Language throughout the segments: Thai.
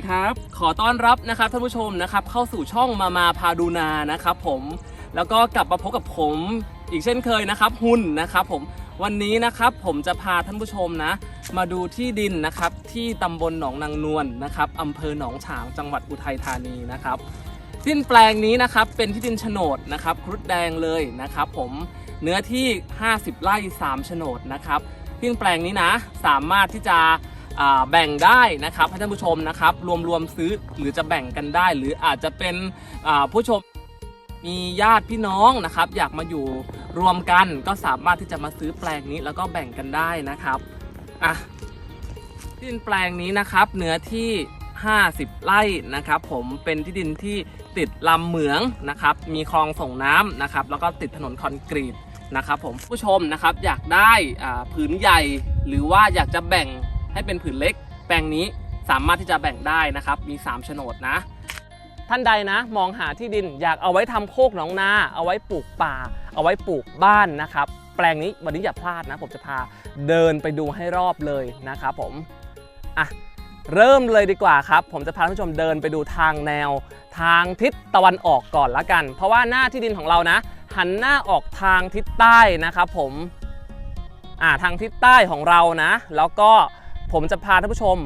ดีครับ ขอต้อนรับนะครับท่านผู้ชมนะครับเข้าสู่ช่องมามาพาดูนานะครับผมแล้วก็กลับมาพบกับผมอีกเช่นเคยนะครับ หุ่นนะครับผมวันนี้นะครับผมจะพาท่านผู้ชมนะ มาดูที่ดินนะครับที่ตำบลหนองนางนวลนะครับอำเภอหนองฉางจังหวัดอุทัยธานีนะครับที่ดินแปลงนี้นะครับเป็นที่ดินโฉนดนะครับครุฑแดงเลยนะครับ ผมเนื้อที่ 50 ไร่3โฉนดนะครับที่ดินแปลงนี้นะ สามารถที่จะ แบ่งได้นะครับให้ท่านผู้ชมนะครับรวมรวมๆซื้อหรือจะแบ่งกันได้ หรืออาจจะเป็นผู้ชมมีญาติพี่น้องนะครับ อยากมาอยู่รวมกันก็สามารถที่จะมาซื้อแปลงนี้แล้วก็แบ่งกันได้นะครับอะที่ดินแปลงนี้นะครับเนื้อที่ 50 ไร่นะครับผมเป็นที่ดินที่ติดลำเหมืองนะครับ มีคลองส่งน้ำนะครับ แล้วก็ติดถนนคอนกรีตนะครับผมผู้ชมนะครับอยากได้ผืนใหญ่หรือว่าอยากจะแบ่ง ให้เป็นผืนเล็ก แปลงนี้สามารถที่จะแบ่งได้นะครับ มี 3 โฉนดนะ ท่านใดนะ มองหาที่ดินอยากเอาไว้ทำโคกหนองนา เอาไว้ปลูกป่า เอาไว้ปลูกบ้านนะครับ แปลงนี้วันนี้อย่าพลาดนะ ผมจะพาเดินไปดูให้รอบเลยนะครับผมอะเริ่มเลยดีกว่าครับ ผมจะพาท่านผู้ชมเดินไปดูทางแนว ทางทิศตะวันออกก่อนละกัน เพราะว่าหน้าที่ดินของเรานะ หันหน้าออกทางทิศใต้นะครับผมอ่าทางทิศใต้ของเรานะ แล้วก็ ผมจะพาท่านผู้ชม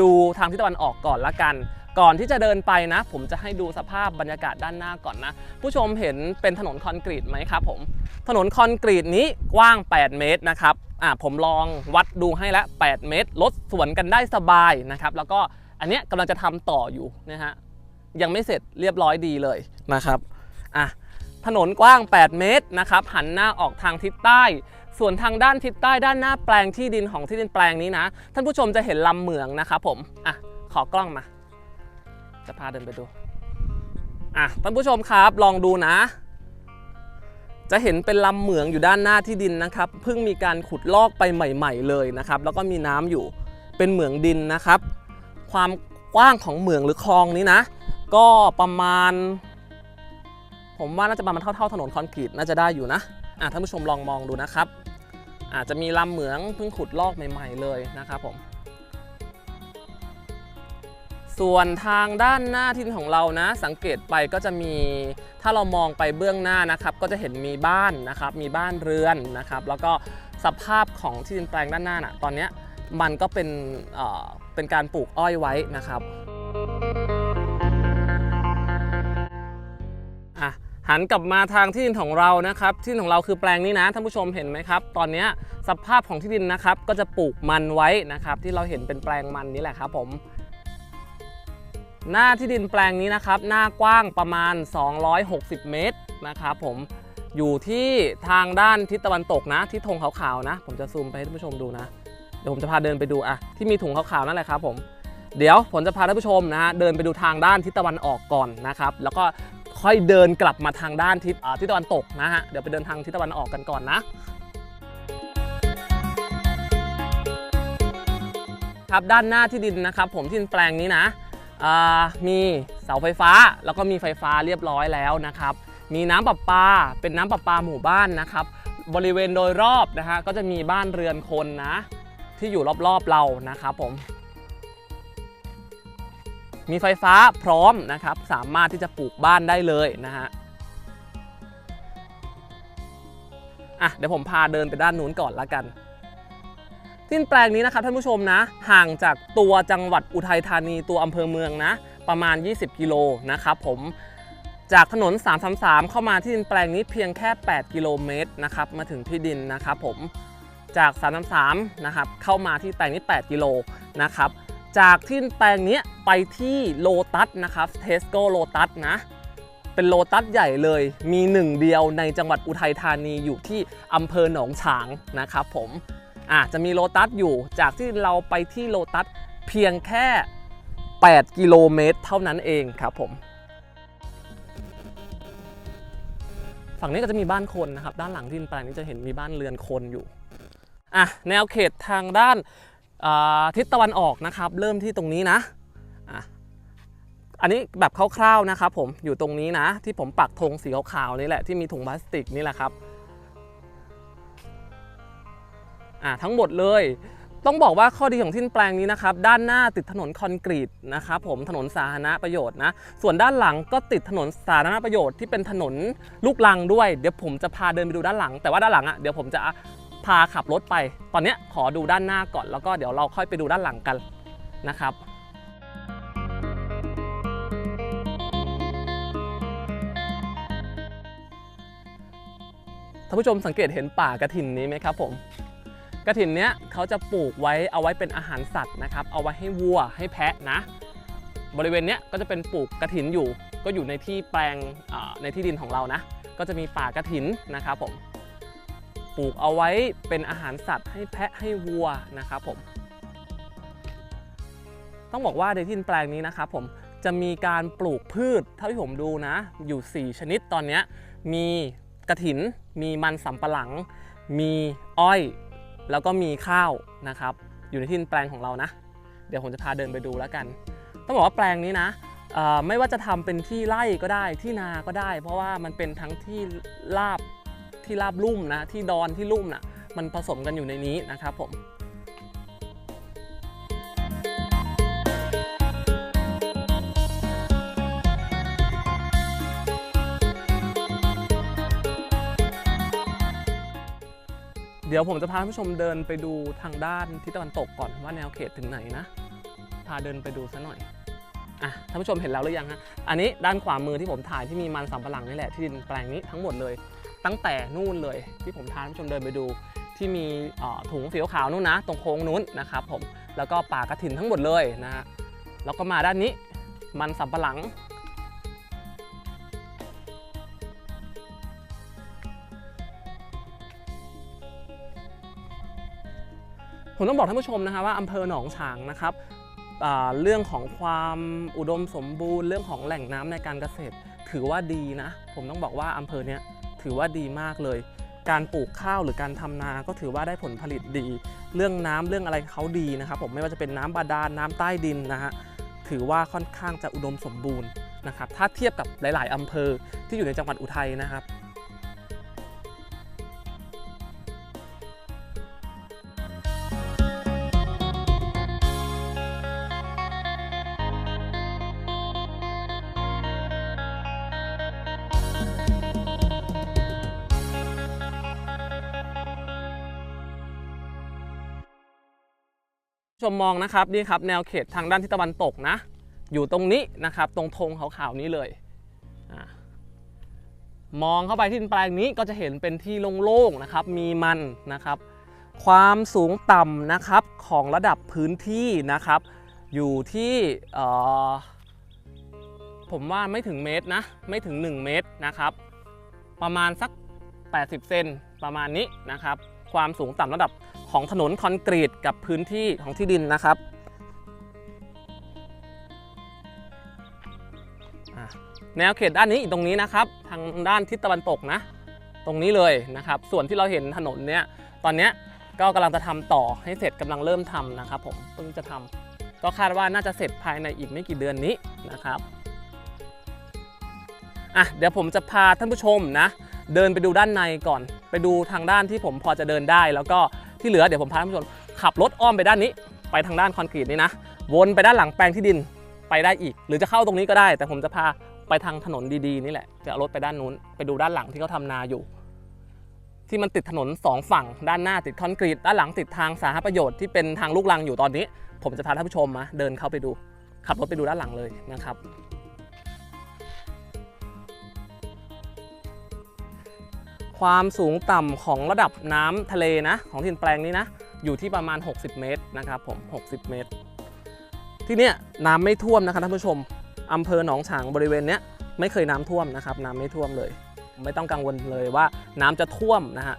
ดูทางทิศตะวันออกก่อนละกัน ก่อนที่จะเดินไปนะ ผมจะให้ดูสภาพบรรยากาศด้านหน้าก่อนนะ ผู้ชมเห็นเป็นถนนคอนกรีตไหมครับผม ถนนคอนกรีตนี้กว้าง 8 เมตรนะครับอ่าผมลองวัดดูให้แล้ว8เมตรรถสวนกันได้สบายนะครับแล้วก็อันเนี้ยกำลังจะทำต่ออยู่นะฮะยังไม่เสร็จเรียบร้อยดีเลยนะครับอะถนนกว้าง 8 เมตรนะครับหันหน้าออกทางทิศใต้ ส่วนทางด้านทิศใต้ด้านหน้าแปลงที่ดินของที่ดินแปลงนี้นะ ท่านผู้ชมจะเห็นลำเหมืองนะครับผมอะขอกล้องมา จะพาเดินไปดูอะท่านผู้ชมครับลองดูนะ จะเห็นเป็นลำเหมืองอยู่ด้านหน้าที่ดินนะครับเพิ่งมีการขุดลอกไปใหม่ ๆ เลยนะครับ แล้วก็มีน้ำอยู่เป็นเหมืองดินนะครับ ความกว้างของเหมืองหรือคลองนี้นะ ก็ประมาณ ผมว่าน่าจะประมาณเท่าๆถนนคอนกรีตน่าจะได้อยู่นะอะท่านผู้ชมลองมองดูนะครับ อาจจะมีลำเหมืองเพิ่งขุดลอกใหม่ ๆ เลยนะครับผม ส่วนทางด้านหน้าที่ของเรานะ สังเกตไปก็จะมีถ้าเรามองไปเบื้องหน้านะครับ ก็จะเห็นมีบ้านนะครับ มีบ้านเรือนนะครับ แล้วก็สภาพของที่ดินแปลงด้านหน้าน่ะตอนนี้มันก็เป็นเเป็นการปลูกอ้อยไว้นะครับ หันกลับมาทางที่ดินของเรานะครับ ที่ดินของเราคือแปลงนี้นะท่านผู้ชมเห็นไหมครับ ตอนนี้สภาพของที่ดินนะครับ ก็จะปลูกมันไว้นะครับ ที่เราเห็นเป็นแปลงมันนี้แหละครับ ผม หน้าที่ดินแปลงนี้นะครับ หน้ากว้างประมาณ 260 เมตรนะครับ ผมอยู่ที่ทางด้านทิศตะวันตกนะที่ธงขาวๆนะ ผมจะซูมไปให้ท่านผู้ชมดูนะ เดี๋ยวผมจะพาเดินไปดูอะที่มีถุงขาวๆนั่นแหละครับผมเดี๋ยวผมจะพาท่านผู้ชมนะฮะเดินไปดูทางด้านทิศตะวันออกก่อนนะครับ แล้วก็ ค่อยเดินกลับมาทางด้านทิศทิศตะวันตกนะฮะ เดี๋ยวไปเดินทางทิศตะวันออกกันก่อนนะครับด้านหน้าที่ดินนะครับ ผมที่ดินแปลงนี้นะมีเสาไฟฟ้าแล้วก็มีไฟฟ้าเรียบร้อยแล้วนะครับ มีน้ำประปาเป็นน้ำประปาหมู่บ้านนะครับ บริเวณโดยรอบนะฮะก็จะมีบ้านเรือนคนนะ ที่อยู่รอบๆเรานะครับผม มีไฟฟ้าพร้อมนะครับ สามารถที่จะปลูกบ้านได้เลยนะฮะอะเดี๋ยวผมพาเดินไปด้านนู้นก่อนละกันที่ดินแปลงนี้นะครับท่านผู้ชมนะ ห่างจากตัวจังหวัดอุทัยธานีตัวอำเภอเมืองนะ ประมาณ 20 กิโลนะครับผมจากถนน 333 เข้ามาที่ดินแปลงนี้เพียงแค่ 8 กิโลเมตรนะครับมาถึงที่ดินนะครับผมจาก 333 นะครับเข้ามาที่แปลงนี้ 8 กิโลนะครับ จากที่แปลงนี้ไปที่โลตัสนะครับเทสโก้โลตัสนะ เป็นโลตัสใหญ่เลย มีหนึ่งเดียวในจังหวัดอุทัยธานีอยู่ที่อำเภอหนองฉางนะครับผมอะจะมีโลตัสอยู่จากที่เราไปที่โลตัสเพียงแค่ 8 กิโลเมตรเท่านั้นเองครับผม ฝั่งนี้ก็จะมีบ้านคนนะครับ ด้านหลังที่นแปลงนี้จะเห็นมีบ้านเรือนคนอยู่อะแนวเขตทางด้าน ทิศตะวันออกนะครับเริ่มที่ตรงนี้นะอันนี้แบบคร่าวๆนะครับผมอยู่ตรงนี้นะ ที่ผมปักธงสีขาวๆนี่แหละที่มีถุงพลาสติกนี่แหละครับทั้งหมดเลยต้องบอกว่าข้อดีของที่ดินแปลงนี้นะครับ ด้านหน้าติดถนนคอนกรีตนะครับผมถนนสาธารณประโยชน์นะ ส่วนด้านหลังก็ติดถนนสาธารณประโยชน์ที่เป็นถนนลูกรังด้วย เดี๋ยวผมจะพาเดินไปดูด้านหลัง แต่ว่าด้านหลังอะเดี๋ยวผมจะ พาขับรถไป ตอนนี้ขอดูด้านหน้าก่อนแล้วก็เดี๋ยวเราค่อยไปดูด้านหลังกันนะครับท่านผู้ชมสังเกตเห็นป่ากระถินนี้ไหมครับผมกระถินเนี้ยเขาจะปลูกไว้เอาไว้เป็นอาหารสัตว์นะครับ เอาไว้ให้วัวให้แพะนะ บริเวณเนี้ยก็จะเป็นปลูกกระถินอยู่ ก็อยู่ในที่แปลงในที่ดินของเรานะ ก็จะมีป่ากระถินนะครับผม ลูกเอาไว้เป็นอาหารสัตว์ให้แพะให้วัวนะครับผม ต้องบอกว่าในที่ินแปลงนี้นะครับผมจะมีการปลูกพืชเท่าที่ผมดูนะ อยู่ 4 ชนิดตอนนี้มีกระถิน มีมันสำปะหลัง มีอ้อย แล้วก็มีข้าวนะครับ อยู่ในที่ินแปลงของเรานะ เดี๋ยวผมจะพาเดินไปดูแล้วกัน ต้องบอกว่าแปลงนี้นะไม่ว่าจะทำเป็นที่ไร่ก็ได้ที่นาก็ได้ เพราะว่ามันเป็นทั้งที่ลาบ ที่ลาบลุ่มนะที่ดอนที่ลุ่มนะมันผสมกันอยู่ในนี้นะครับผมเดี๋ยวผมจะพาท่านผู้ชมเดินไปดูทางด้านทิศตะวันตกก่อนว่าแนวเขตถึงไหนนะ พาเดินไปดูซะหน่อยอะท่านผู้ชมเห็นแล้วหรือยังฮะอันนี้ด้านขวามือที่ผมถ่ายที่มีมันสำปะหลังนี่แหละที่ดินแปลงนี้ทั้งหมดเลย ตั้งแต่นู่นเลย ที่ผมพาท่านผู้ชมเดินไปดู ที่มีถุงสีขาวนู่นนะ ตรงโค้งนู้นนะครับผมแล้วก็ป่ากระถินทั้งหมดเลยนะฮะแล้วก็มาด้านนี้มันสำปะหลังผมต้องบอกท่านผู้ชมนะคะว่าอำเภอหนองฉางนะครับเรื่องของความอุดมสมบูรณ์ เรื่องของแหล่งน้ำในการเกษตร ถือว่าดีนะ ผมต้องบอกว่าอำเภอเนี้ย ถือว่าดีมากเลย การปลูกข้าวหรือการทำนาก็ถือว่าได้ผลผลิตดี เรื่องน้ำเรื่องอะไรเขาดีนะครับผมไม่ว่าจะเป็นน้ำบาดาลน้ำใต้ดินนะฮะถือว่าค่อนข้างจะอุดมสมบูรณ์นะครับถ้าเทียบกับหลาย ๆอำเภอที่อยู่ในจังหวัดอุทัยนะครับ มมองนะครับนี่ครับแนวเขตทางด้านทิศตะวันตกนะ อยู่ตรงนี้นะครับ ตรงธงขาวๆนี้เลยอมองเข้าไปที่แปลงนี้ก็จะเห็นเป็นที่โล่งๆนะครับ มีมันนะครับ ความสูงต่ำนะครับของระดับพื้นที่นะครับ อยู่ที่ผมว่าไม่ถึงเมตรนะ ไม่ถึง 1 เมตรนะครับ ประมาณสัก 80 เซนประมาณนี้นะครับ ความสูงต่ำระดับ ของถนนคอนกรีตกับพื้นที่ของที่ดินนะครับแนวเขตด้านนี้อีกตรงนี้นะครับ ทางด้านทิศตะวันตกนะ ตรงนี้เลยนะครับ ส่วนที่เราเห็นถนนเนี้ยตอนเนี้ยก็กำลังจะทำต่อให้เสร็จกำลังเริ่มทำนะครับผมเพิ่งจะทำก็คาดว่าน่าจะเสร็จภายในอีกไม่กี่เดือนนี้นะครับอะเดี๋ยวผมจะพาท่านผู้ชมนะ เดินไปดูด้านในก่อน ไปดูทางด้านที่ผมพอจะเดินได้ แล้วก็ ที่เหลือเดี๋ยวผมพาท่านผู้ชมขับรถอ้อมไปด้านนี้ ไปทางด้านคอนกรีตนี่นะ วนไปด้านหลังแปลงที่ดินไปได้อีก หรือจะเข้าตรงนี้ก็ได้ แต่ผมจะพาไปทางถนนดีๆนี่แหละ จะเอารถไปด้านนู้นไปดูด้านหลังที่เขาทำนาอยู่ ที่มันติดถนนสองฝั่ง ด้านหน้าติดคอนกรีตด้านหลังติดทางสาธารณประโยชน์ที่เป็นทางลูกรังอยู่ตอนนี้ ผมจะพาท่านผู้ชมมาเดินเข้าไปดู ขับรถไปดูด้านหลังเลยนะครับ ความสูงต่ำของระดับน้ำทะเลนะ ของถิ่นแปลงนี้นะ อยู่ที่ประมาณ 60 เมตรนะครับผม 60 เมตร ที่เนี้ยน้ำไม่ท่วมนะครับท่านผู้ชมอำเภอหนองฉางบริเวณเนี้ยไม่เคยน้ำท่วมนะครับ น้ำไม่ท่วมเลย ไม่ต้องกังวลเลยว่าน้ำจะท่วมนะฮะ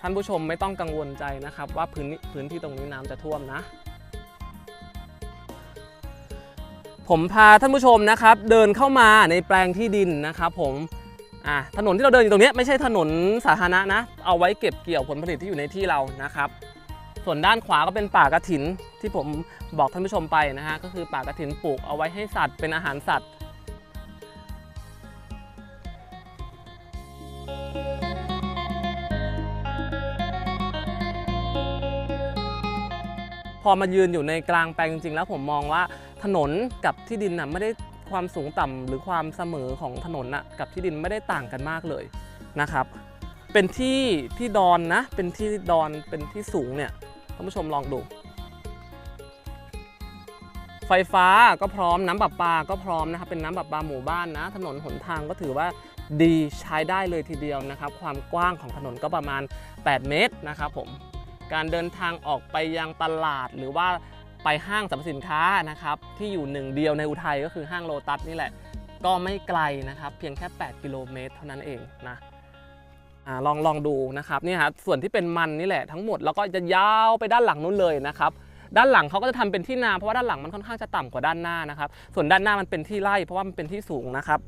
ท่านผู้ชมไม่ต้องกังวลใจนะครับ ว่าพื้นพื้นที่ตรงนี้น้ำจะท่วมนะ ผมพาท่านผู้ชมนะครับเดินเข้ามาในแปลงที่ดินนะครับผมอะถนนที่เราเดินอยู่ตรงนี้ไม่ใช่ถนนสาธารณะนะ เอาไว้เก็บเกี่ยวผลผลิตที่อยู่ในที่เรานะครับ ส่วนด้านขวาก็เป็นป่ากระถินที่ผมบอกท่านผู้ชมไปนะฮะก็คือป่ากระถินปลูกเอาไว้ให้สัตว์เป็นอาหารสัตว์ อมายืนอยู่ในกลางแปลงจริงๆ แล้วผมมองว่าถนนกับที่ดินน่ะไม่ได้ความสูงต่ำหรือความเสมอของถนนน่ะกับที่ดินไม่ได้ต่างกันมากเลยนะครับ เป็นที่ที่ดอนนะ เป็นที่ดอนเป็นที่สูงเนี่ยท่านผู้ชมลองดู ไฟฟ้าก็พร้อมน้ำประปาก็พร้อมนะครับเป็นน้ำประปาหมู่บ้านนะ ถนนหนทางก็ถือว่าดีใช้ได้เลยทีเดียวนะครับ ความกว้างของถนนก็ประมาณ 8 เมตรนะครับผม การเดินทางออกไปยังตลาดหรือว่าไปห้างสรรพสินค้านะครับที่อยู่หนึ่งเดียวในอุทัยก็คือห้างโลตัสนี่แหละ ก็ไม่ไกลนะครับ เพียงแค่ 8 กิโลเมตรเท่านั้นเองนะอลองลองดูนะครับนี่ฮะส่วนที่เป็นมันนี่แหละทั้งหมดแล้วก็จะยาวไปด้านหลังนู้นเลยนะครับด้านหลังเขาก็จะทำเป็นที่นาเพราะว่าด้านหลังมันค่อนข้างจะต่ำกว่าด้านหน้านะครับ ส่วนด้านหน้ามันเป็นที่ไร่เพราะว่ามันเป็นที่สูงนะครับ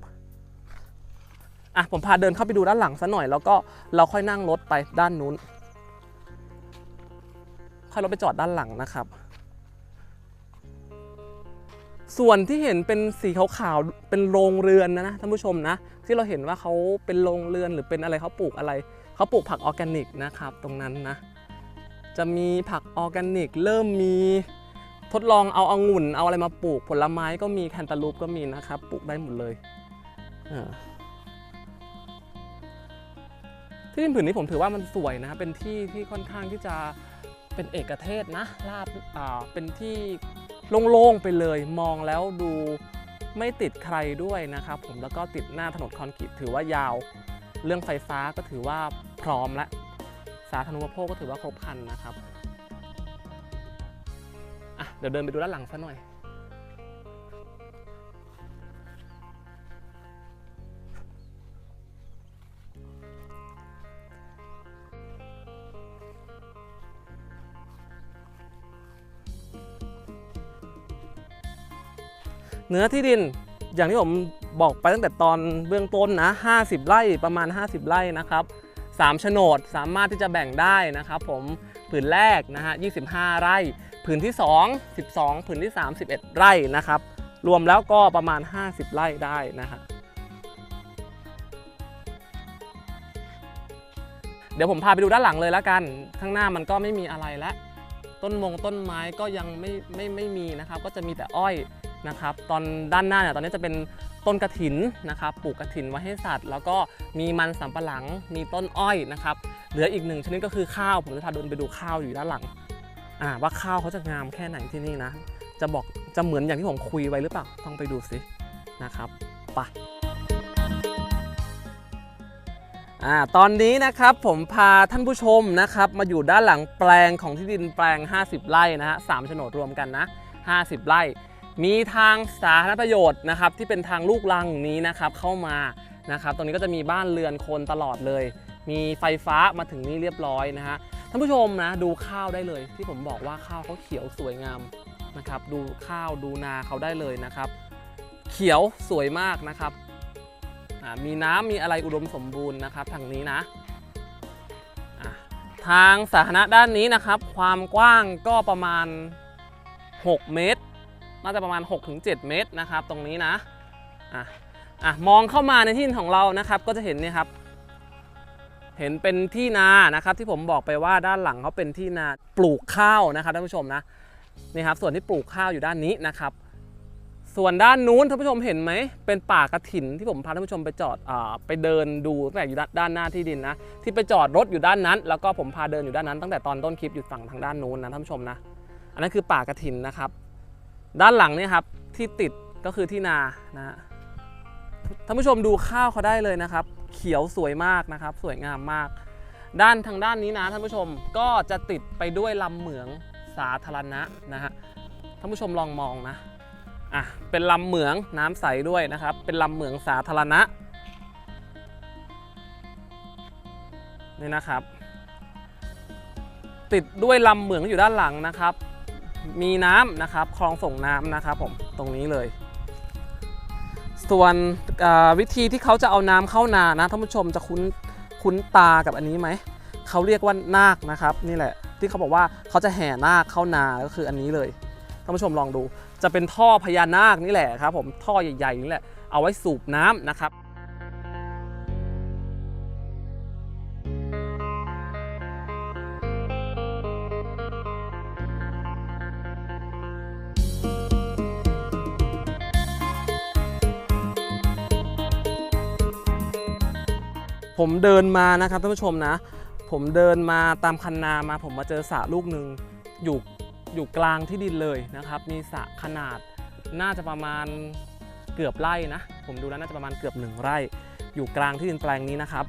อะผมพาเดินเข้าไปดูด้านหลังซะหน่อย แล้วก็เราค่อยนั่งรถไปด้านนู้น ค่อยรถไปจอดด้านหลังนะครับ ส่วนที่เห็นเป็นสีขาวๆเป็นโรงเรือนนะนะท่านผู้ชมนะ ที่เราเห็นว่าเขาเป็นโรงเรือนหรือเป็นอะไรเขาปลูกอะไรเขาปลูกผักออร์แกนิกนะครับ ตรงนั้นนะ จะมีผักออร์แกนิก เริ่มมีทดลองเอาองุ่น เอาอะไรมาปลูกผลไม้ก็มีแคนตาลูปก็มีนะครับปลูกได้หมดเลยที่ดินผืนนี้ผมถือว่ามันสวยนะเป็นที่ที่ค่อนข้างที่จะ เป็นเอกเทศนะลาบเป็นที่โล่งๆไปเลยมองแล้วดูไม่ติดใครด้วยนะครับผมแล้วก็ติดหน้าถนนคอนกรีตถือว่ายาว เรื่องไฟฟ้าก็ถือว่าพร้อมและสาธารณูปโภคก็ถือว่าครบครันนะครับอะเดี๋ยวเดินไปดูด้านหลังซะหน่อย เนื้อที่ดินอย่างที่ผมบอกไปตั้งแต่ตอนเบื้องต้นนะ 50 ไร่ประมาณ 50 ไร่นะครับ3โฉนดสามารถที่จะแบ่งได้นะครับผมผืนแรกนะฮะ 25 ไร่ ผืนที่ 2 12 ผืนที่ 3 11 ไร่นะครับ รวมแล้วก็ประมาณ 50 ไร่ได้นะฮะ เดี๋ยวผมพาไปดูด้านหลังเลยแล้วกัน ข้างหน้ามันก็ไม่มีอะไรแล้ว ต้นมงต้นไม้ก็ยังไม่ไม่ไม่มีนะครับ ก็จะมีแต่อ้อย นะครับตอนด้านหน้าเนี่ยตอนนี้จะเป็นต้นกระถินนะครับปลูกกระถินไว้ให้สัตว์ แล้วก็มีมันสำปะหลังมีต้นอ้อยนะครับเหลืออีกหนึ่งชนิดก็คือข้าวผมจะพาเดินไปดูข้าวอยู่ด้านหลังอ่าว่าข้าวเขาจะงามแค่ไหนที่นี่นะ จะบอกจะเหมือนอย่างที่ผมคุยไว้หรือเปล่าต้องไปดูสินะครับไปอ่าตอนนี้นะครับผมพาท่านผู้ชมนะครับมาอยู่ด้านหลังแปลงของที่ดินแปลง 50 ไร่นะฮะสามโฉนดรวมกันนะ 50 ไร่ มีทางสาธารณประโยชน์นะครับที่เป็นทางลูกรังนี้นะครับเข้ามานะครับตรงนี้ก็จะมีบ้านเรือนคนตลอดเลย มีไฟฟ้ามาถึงนี่เรียบร้อยนะฮะท่านผู้ชมนะดูข้าวได้เลย ที่ผมบอกว่าข้าวเขาเขียวสวยงามนะครับดูข้าวดูนาเขาได้เลยนะครับ เขียวสวยมากนะครับมีน้ำมีอะไรอุดมสมบูรณ์นะครับทางนี้นะอะทางสาธารณะด้านนี้นะครับ ความกว้างก็ประมาณ 6 เมตร น่าจะประมาณ 6-7 เมตรนะครับ ตรงนี้นะอะอะมองเข้ามาในที่ของเรานะครับก็จะเห็นนี่ครับเห็นเป็นที่นานะครับที่ผมบอกไปว่าด้านหลังเขาเป็นที่นาปลูกข้าวนะครับท่านผู้ชมนะนี่ครับส่วนที่ปลูกข้าวอยู่ด้านนี้นะครับ ส่วนด้านนู้นท่านผู้ชมเห็นไหมเป็นป่ากระถินที่ผมพาท่านผู้ชมไปจอดอไปเดินดูตั้งแต่อยู่ด้านหน้าที่ดินนะที่ไปจอดรถอยู่ด้านนั้น แล้วก็ผมพาเดินอยู่ด้านนั้น ตั้งแต่ตอนต้นคลิปอยู่ฝั่งทางด้านนู้นนะท่านผู้ชมนะอันนั้นคือป่ากระถินนะครับ ด้านหลังนี่ครับที่ติดก็คือที่นานะฮะท่านผู้ชมดูข้าวเขาได้เลยนะครับ เขียวสวยมากนะครับ สวยงามมาก ด้านทางด้านนี้นะท่านผู้ชมก็จะติดไปด้วยลำเหมืองสาธารณะนะฮะท่านผู้ชมลองมองนะอะเป็นลำเหมืองน้ำใสด้วยนะครับ เป็นลำเหมืองสาธารณะนี่นะครับ ติดด้วยลำเหมืองอยู่ด้านหลังนะครับ มีน้ำนะครับคลองส่งน้ำนะครับผมตรงนี้เลย ส่วนวิธีที่เขาจะเอาน้ำเข้านานะท่านผู้ชมจะคุ้นคุ้นตากับอันนี้ไหมเขาเรียกว่านาคนะครับนี่แหละที่เขาบอกว่าเขาจะแห่นาคเข้านาก็คืออันนี้เลยท่านผู้ชมลองดู จะเป็นท่อพญานาคนี่แหละครับผมท่อใหญ่ๆนี่แหละเอาไว้สูบน้ำนะครับ ผมเดินมานะครับท่านผู้ชมนะ ผมเดินมาตามคันนามา ผมมาเจอสระลูกหนึ่งอยู่อยู่กลางที่ดินเลยนะครับ มีสระขนาดน่าจะประมาณเกือบไร่นะ ผมดูแล้วน่าจะประมาณเกือบหนึ่งไร่ อยู่กลางที่ดินแปลงนี้นะครับ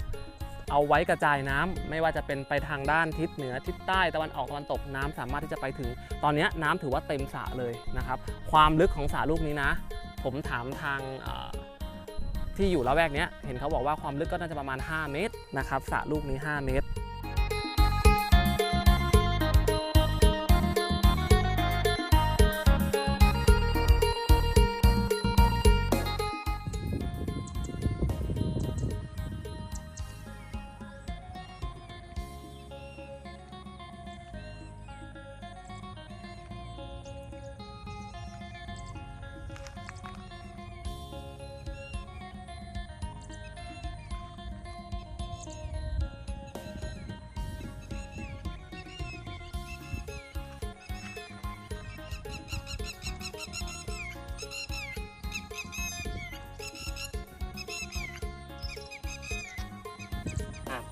เอาไว้กระจายน้ำไม่ว่าจะเป็นไปทางด้านทิศเหนือทิศใต้ตะวันออกตะวันตกน้ำสามารถที่จะไปถึง ตอนนี้น้ำถือว่าเต็มสระเลยนะครับ ความลึกของสระลูกนี้นะ ผมถามทางเที่อยู่ละแวกเนี้ยเห็นเขาบอกว่าความลึกก็น่าจะประมาณ 5 เมตรนะครับสระลูกนี้ 5 เมตร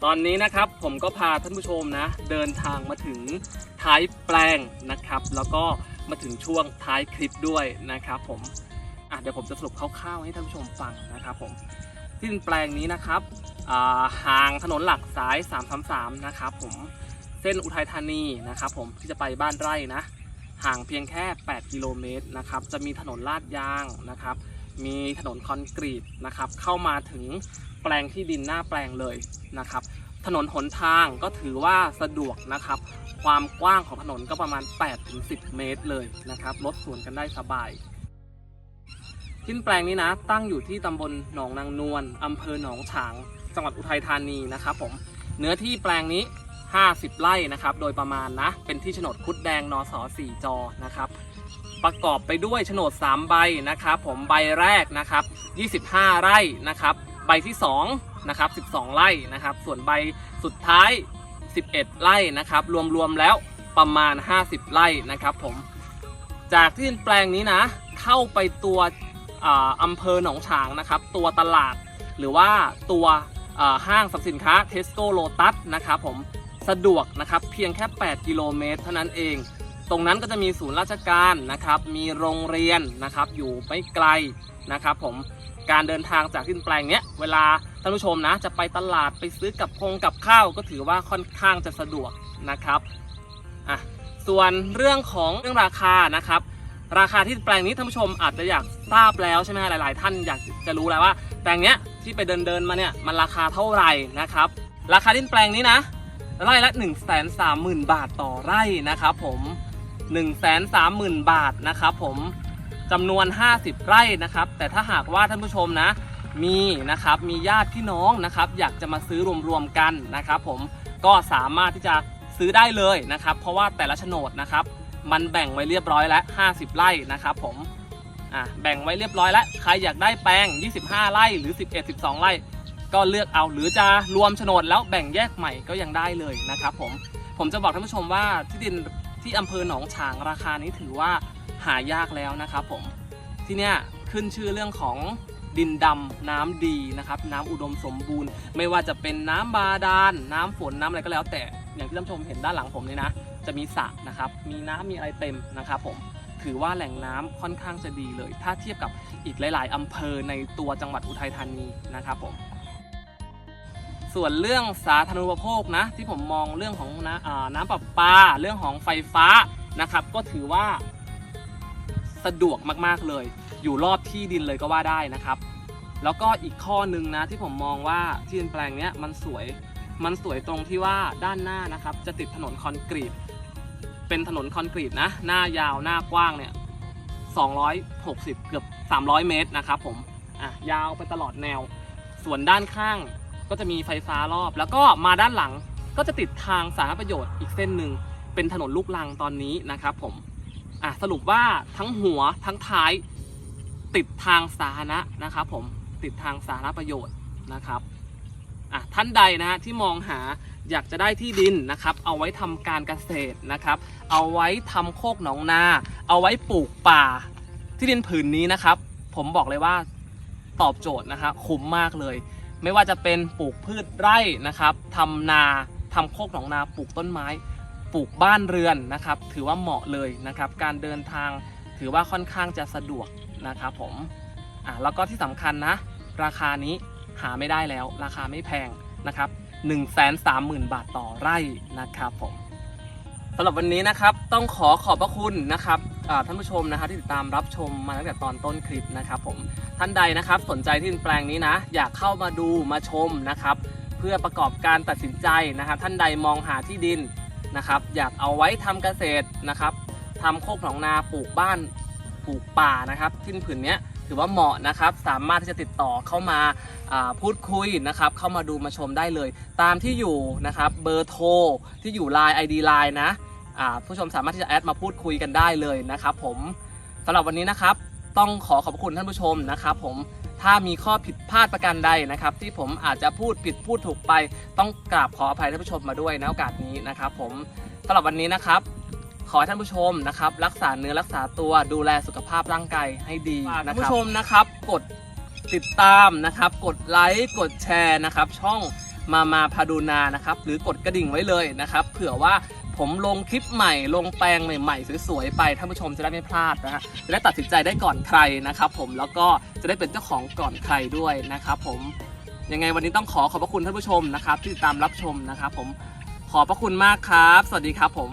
ตอนนี้นะครับผมก็พาท่านผู้ชมนะ เดินทางมาถึงท้ายแปลงนะครับ แล้วก็มาถึงช่วงท้ายคลิปด้วยนะครับผมอะเดี๋ยวผมจะสรุปคร่าวๆให้ท่านผู้ชมฟังนะครับผมที่ดินแปลงนี้นะครับห่างถนนหลักสาย 333 นะครับผมเส้นอุทัยธานีนะครับผมที่จะไปบ้านไร่นะ ห่างเพียงแค่ 8 กิโลเมตรนะครับ จะมีถนนลาดยางนะครับ มีถนนคอนกรีตนะครับเข้ามาถึงแปลงที่ดินหน้าแปลงเลยนะครับ ถนนหนทางก็ถือว่าสะดวกนะครับ ความกว้างของถนนก็ประมาณ 8-10 เมตรเลยนะครับรถสวนกันได้สบายที่ดินแปลงนี้นะตั้งอยู่ที่ตำบลหนองนางนวลอำเภอหนองฉาง จังหวัดอุทัยธานีนะครับผมเนื้อที่แปลงนี้ 50 ไร่นะครับ โดยประมาณนะ เป็นที่โฉนดคุดแดงนส4จอนะครับ ประกอบไปด้วยโฉนด 3 ใบนะครับผมใบแรกนะครับ 25 ไร่นะครับ ใบที่2นะครับ12 ไร่นะครับ ส่วนใบสุดท้าย 11 ไร่นะครับ รวมๆแล้วประมาณ 50 ไร่นะครับผมจากที่ดินแปลงนี้นะ เข้าไปตัวอำเภอหนองฉางนะครับ ตัวตลาดหรือว่าตัวห้างสรรพสินค้าเทสโก้โลตัสนะครับผมสะดวกนะครับเพียงแค่ 8 กิโลเมตรเท่านั้นเอง ตรงนั้นก็จะมีศูนย์ราชการนะครับ มีโรงเรียนนะครับ อยู่ไม่ไกลนะครับ ผมการเดินทางจากที่ดินแปลงเนี้ยเวลาท่านผู้ชมนะ จะไปตลาดไปซื้อกับคงกับข้าวก็ถือว่าค่อนข้างจะสะดวกนะครับอะส่วนเรื่องของเรื่องราคานะครับ ราคาที่แปลงนี้ท่านผู้ชมอาจจะอยากทราบแล้วใช่ไหมหลาย ๆ ท่านอยากจะรู้แล้วว่า แปลงเนี้ยที่ไปเดินเดินๆมาเนี่ยมันราคาเท่าไหร่นะครับ ราคาที่แปลงนี้นะไร่ละ 1 3 0 0 0 0 บาทต่อไร่นะครับผม 1 3 0 0 0 0 บาทนะครับผมจำนวน 50 ไร่นะครับ แต่ถ้าหากว่าท่านผู้ชมนะมีนะครับมีญาติพี่น้องนะครับอยากจะมาซื้อรวมๆกันนะครับผมก็สามารถที่จะซื้อได้เลยนะครับ เพราะว่าแต่ละโฉนดนะครับ มันแบ่งไว้เรียบร้อยแล้ว 50 ไร่นะครับผมอะแบ่งไว้เรียบร้อยแล้วใครอยากได้แปลง 25 ไร่หรือ 11 12 ไร่ ก็เลือกเอาหรือจะรวมโฉนดแล้วแบ่งแยกใหม่ก็ยังได้เลยนะครับผมผมจะบอกท่านผู้ชมว่าที่ดิน ที่อำเภอหนองฉางราคานี้ถือว่าหายากแล้วนะครับผมที่เนี้ยขึ้นชื่อเรื่องของดินดำน้ำดีนะครับน้ำอุดมสมบูรณ์ ไม่ว่าจะเป็นน้ำบาดาลน้ำฝนน้ำอะไรก็แล้ว แต่อย่างที่ท่านชมเห็นด้านหลังผมนี่นะ จะมีสระนะครับ มีน้ำมีอะไรเต็มนะครับผมถือว่าแหล่งน้ำค่อนข้างจะดีเลย ถ้าเทียบกับอีกหลาย ๆอำเภอในตัวจังหวัดอุทัยธานีนะครับผม ส่วนเรื่องสาธารณูปโภคนะที่ผมมองเรื่องของน้ำน้ำประปา เรื่องของไฟฟ้านะครับ ก็ถือว่าสะดวกมากๆเลย อยู่รอบที่ดินเลยก็ว่าได้นะครับ แล้วก็อีกข้อหนึ่งนะที่ผมมองว่าที่ดินแปลงเนี้ยมันสวยมันสวยตรงที่ว่าด้านหน้านะครับ จะติดถนนคอนกรีต เป็นถนนคอนกรีตนะหน้ายาวหน้ากว้างเนี่ย260 เกือบ 300 เมตรนะครับผมอะยาวไปตลอดแนว ส่วนด้านข้าง ก็จะมีไฟฟ้ารอบ แล้วก็มาด้านหลังก็จะติดทางสาธารณประโยชน์อีกเส้นหนึ่งเป็นถนนลูกรังตอนนี้นะครับผมอะสรุปว่าทั้งหัวทั้งท้าย ติดทางสาธารณะนะครับผมติดทางสาธารณประโยชน์นะครับอะท่านใดนะฮะที่มองหาอยากจะได้ที่ดินนะครับ เอาไว้ทำการเกษตรนะครับ เอาไว้ทำโคกหนองนา เอาไว้ปลูกป่า ที่ดินผืนนี้นะครับ ผมบอกเลยว่าตอบโจทย์นะครับคุ้มมากเลย ไม่ว่าจะเป็นปลูกพืชไร่นะครับทำนาทำโคกหนองนาปลูกต้นไม้ ปลูกบ้านเรือนนะครับ ถือว่าเหมาะเลยนะครับ การเดินทางถือว่าค่อนข้างจะสะดวกนะครับผมอะแล้วก็ที่สำคัญนะ ราคานี้หาไม่ได้แล้ว ราคาไม่แพงนะครับ1 3 0 0 0 0 บาทต่อไร่นะครับผมสำหรับวันนี้นะครับต้องขอขอบพระคุณนะครับ ท่านผู้ชมนะครับที่ติดตามรับชมมาตั้งแต่ตอนต้นคลิปนะครับผมท่านใดนะครับสนใจที่ดินแปลงนี้นะ อยากเข้ามาดูมาชมนะครับ เพื่อประกอบการตัดสินใจนะครับ ท่านใดมองหาที่ดินนะครับ อยากเอาไว้ทำเกษตรนะครับทำโคกหนองนาปลูกบ้านปลูกป่านะครับที่ดินผืนนี้ถือว่าเหมาะนะครับ สามารถที่จะติดต่อเข้ามาพูดคุยนะครับ เข้ามาดูมาชมได้เลย ตามที่อยู่นะครับ เบอร์โทรที่อยู่ Line ID Line นะ ผู้ชมสามารถที่จะแอดมาพูดคุยกันได้เลยนะครับผมสำหรับวันนี้นะครับ ต้องขอขอบคุณท่านผู้ชมนะครับ ผมถ้ามีข้อผิดพลาดประการใดนะครับ ที่ผมอาจจะพูดผิดพูดถูกไป ต้องกราบขออภัยท่านผู้ชมมาด้วยในโอกาสนี้นะครับ ผมสำหรับวันนี้นะครับ ขอให้ท่านผู้ชมนะครับ รักษาเนื้อรักษาตัวดูแลสุขภาพร่างกายให้ดีนะครับท่านผู้ชมนะครับ กดติดตามนะครับ กดไลค์กดแชร์นะครับ ช่องมามาพาดูนานะครับ หรือกดกระดิ่งไว้เลยนะครับ เผื่อว่า ผมลงคลิปใหม่ ลงแปลงใหม่ๆสวยๆไปท่านผู้ชมจะได้ไม่พลาดนะฮะจะได้ตัดสินใจได้ก่อนใครนะครับผมแล้วก็จะได้เป็นเจ้าของก่อนใครด้วยนะครับผมยังไงวันนี้ต้องขอขอบพระคุณท่านผู้ชมนะครับที่ติดตามรับชมนะครับผมขอบพระคุณมากครับ สวัสดีครับผม